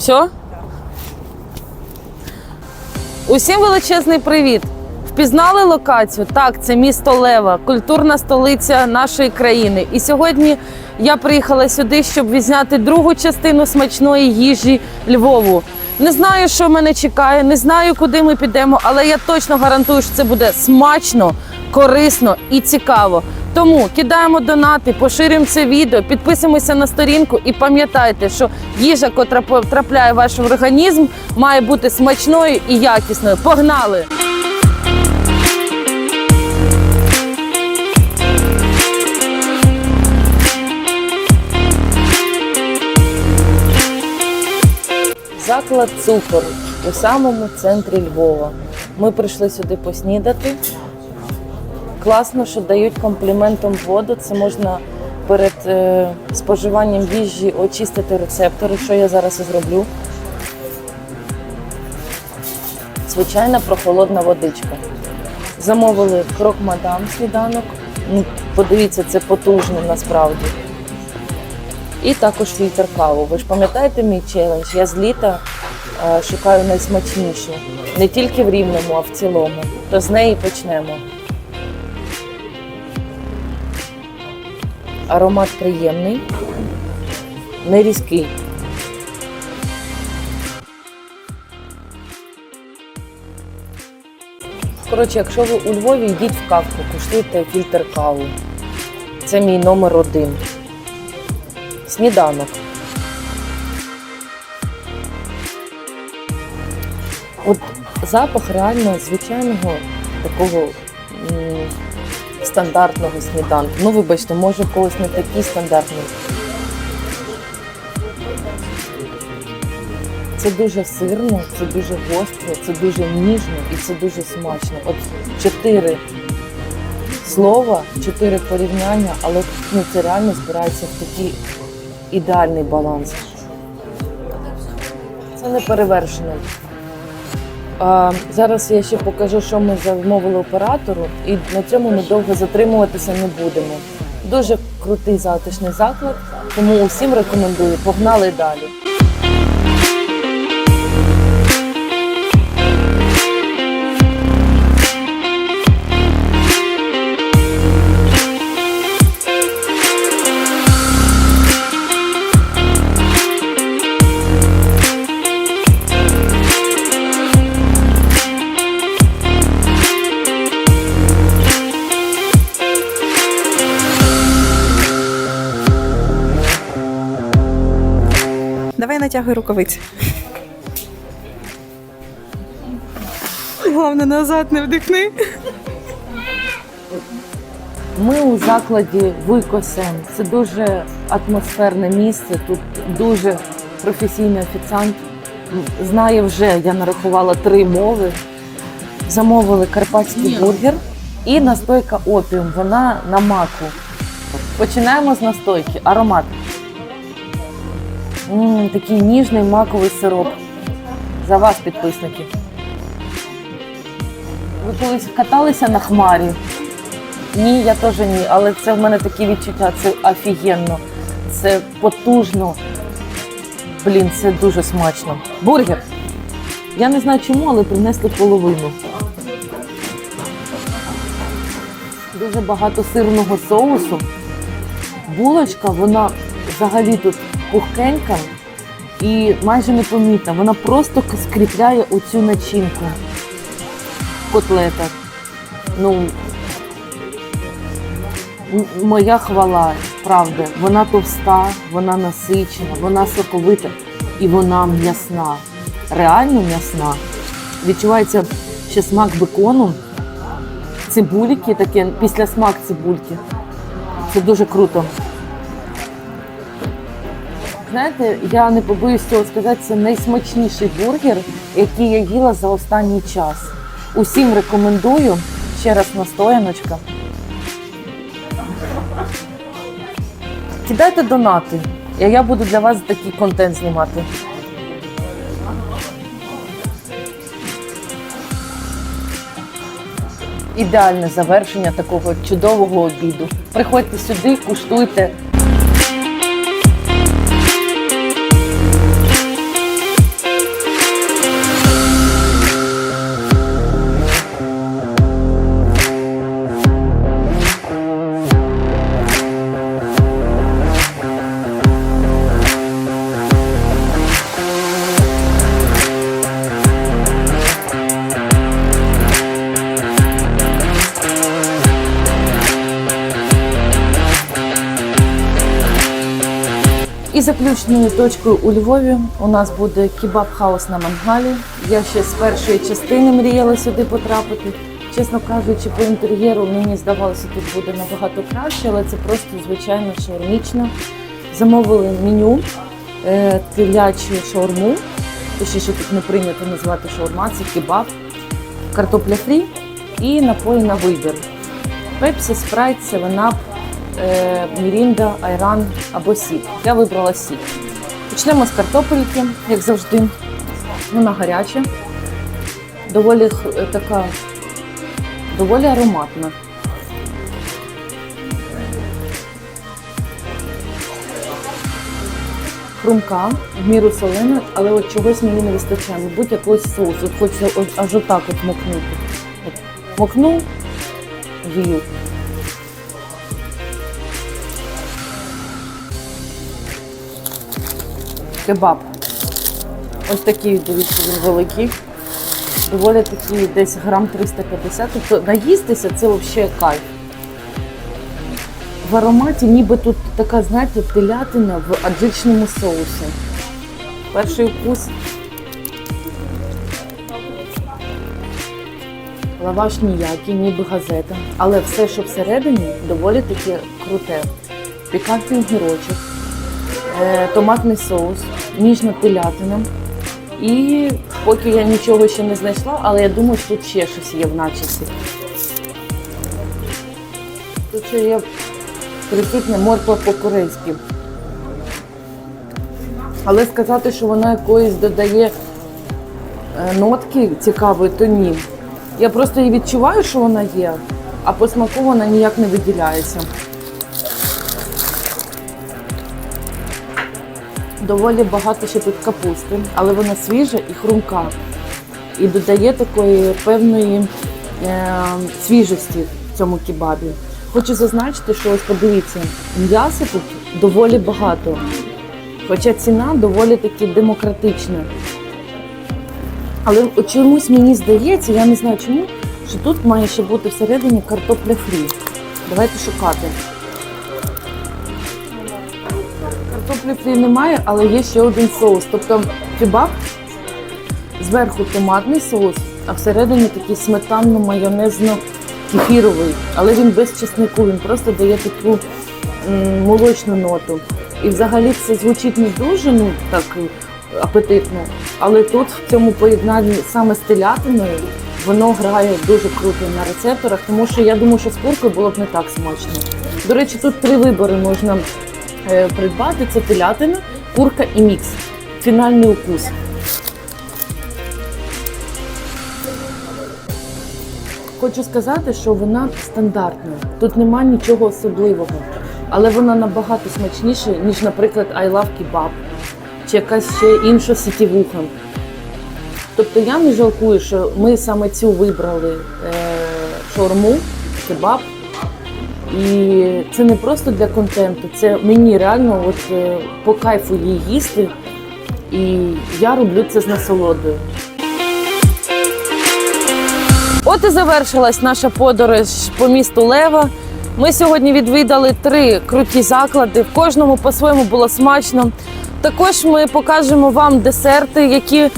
Все? Усім величезний привіт! Впізнали локацію? Так, це місто Лева, культурна столиця нашої країни. І сьогодні я приїхала сюди, щоб відзняти другу частину смачної їжі Львову. Не знаю, що мене чекає, не знаю, куди ми підемо, але я точно гарантую, що це буде смачно, корисно і цікаво. Тому кидаємо донати, поширюємо це відео, підписуємося на сторінку і пам'ятайте, що їжа, котра потрапляє в ваш організм, має бути смачною і якісною. Погнали! Заклад цукор у самому центрі Львова. Ми прийшли сюди поснідати. Класно, що дають компліментом воду. Це можна перед е, споживанням їжі очистити рецептори, що я зараз і зроблю. Звичайна прохолодна водичка. Замовили крок мадам сніданок. Подивіться, це потужно насправді. І також фільтр каву. Ви ж пам'ятаєте мій челендж? Я з літа е, шукаю найсмачнішу. Не тільки в рівному, а в цілому. То з неї почнемо. Аромат приємний, не різкий. Коротше, якщо ви у Львові йдіть в кавку, куштуйте фільтр каву. Це мій номер один. Сніданок. От запах реально звичайного такого стандартного сніданку. Ну, вибачте, може в когось не такий стандартний. Це дуже сирно, це дуже гостро, це дуже ніжно і це дуже смачно. От чотири слова, чотири порівняння, але ну, це реально збирається в такий ідеальний баланс. Це не перевершено. А, зараз я ще покажу, що ми замовили оператору, і на цьому ми довго затримуватися не будемо. Дуже крутий затишний заклад, тому усім рекомендую. Погнали далі. Давай натягуй рукавиці. Головне, назад не вдихни. Ми у закладі Викосен. Це дуже атмосферне місце. Тут дуже професійний офіціант. Знає вже, я нарахувала три мови. Замовили карпатський бургер і настойка опіум. Вона на маку. Починаємо з настойки. Аромат. М такий ніжний маковий сироп. За вас, підписники. Ви колись каталися на хмарі? Ні, я теж ні, але це в мене такі відчуття, це офігенно, це потужно. Блін, це дуже смачно. Бургер. Я не знаю чому, але принесли половину. Дуже багато сирного соусу. Булочка, вона взагалі тут пухкенька і майже непомітна. Вона просто скріпляє оцю начинку. Котлета. Ну, Моя хвала, правда, вона товста, вона насичена, вона соковита і вона м'ясна. Реально м'ясна. Відчувається ще смак бекону, цибульки, таке після смак цибульки. Це дуже круто. Знаєте, я не побоюсь цього сказати, це найсмачніший бургер, який я їла за останній час. Усім рекомендую. Ще раз настояночка. Кидайте донати, і я буду для вас такий контент знімати. Ідеальне завершення такого чудового обіду. Приходьте сюди, куштуйте. І заключною точкою у Львові у нас буде кебаб-хаус на мангалі. Я ще з першої частини мріяла сюди потрапити. Чесно кажучи, по інтер'єру мені здавалося, тут буде набагато краще, але це просто звичайно шаурмічно. Замовили меню е, телячу шаурму. Точніше, тут не прийнято називати шаурма, це кебаб, картопля фрі і напої на вибір. Пепсі, спрайт, севенап, мірінда, айран або сік. Я вибрала сік. Почнемо з картопельки, як завжди. Вона гаряча, доволі е, така, доволі ароматна. Хрумка, в міру солена, але от чогось мені не вистачає. Мабуть, якогось соусу. Хочеться аж отак от мокнути. Мокнув, з'їв. Кебаб. Ось такий, дивіться, він великий. Доволі такий десь грам 350. Тобто наїстися це взагалі кайф. В ароматі ніби тут така, знаєте, телятина в аджичному соусі. Перший вкус. Лаваш ніякий, ніби газета. Але все, що всередині, доволі таки круте. Пікантний гірочок, е, томатний соус, ніжна телятина. І поки я нічого ще не знайшла, але я думаю, що тут ще щось є в начинці. Тут ще є присутня морква по-корейськи. Але сказати, що вона якоїсь додає е, нотки цікавої, то ні. Я просто її відчуваю, що вона є, а по смаку вона ніяк не виділяється. Доволі багато ще тут капусти, але вона свіжа і хрумка. І додає такої певної е, свіжості в цьому кебабі. Хочу зазначити, що ось подивіться, м'яса тут доволі багато. Хоча ціна доволі таки демократична. Але чомусь мені здається, я не знаю чому, що тут має ще бути всередині картопля фрі. Давайте шукати. Картоплі немає, але є ще один соус. Тобто кебаб зверху томатний соус, а всередині такий сметанно-майонезно-кефіровий. Але він без чеснику, він просто дає таку молочну ноту. І взагалі це звучить не дуже ну, так апетитно, але тут в цьому поєднанні саме з телятиною воно грає дуже круто на рецепторах, тому що я думаю, що з куркою було б не так смачно. До речі, тут три вибори можна придбати: це телятина, курка і мікс. Фінальний укус. Хочу сказати, що вона стандартна. Тут немає нічого особливого, але вона набагато смачніша, ніж, наприклад, I Love Kebab чи якась ще інша сітівуха. Тобто я не жалкую, що ми саме цю вибрали е, шаурму, кебаб. І це не просто для контенту, це мені реально от, е, по кайфу її їсти. І я роблю це з насолодою. От і завершилась наша подорож по місту Лева. Ми сьогодні відвідали три круті заклади. В кожному по-своєму було смачно. Також ми покажемо вам десерти, які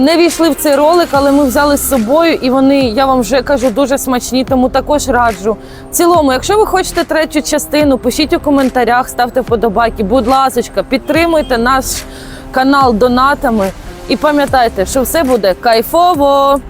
не війшли в цей ролик, але ми взяли з собою, і вони, я вам вже кажу, дуже смачні, тому також раджу. В цілому, якщо ви хочете третю частину, пишіть у коментарях, ставте вподобайки. Будь ласочка, підтримуйте наш канал донатами. І пам'ятайте, що все буде кайфово!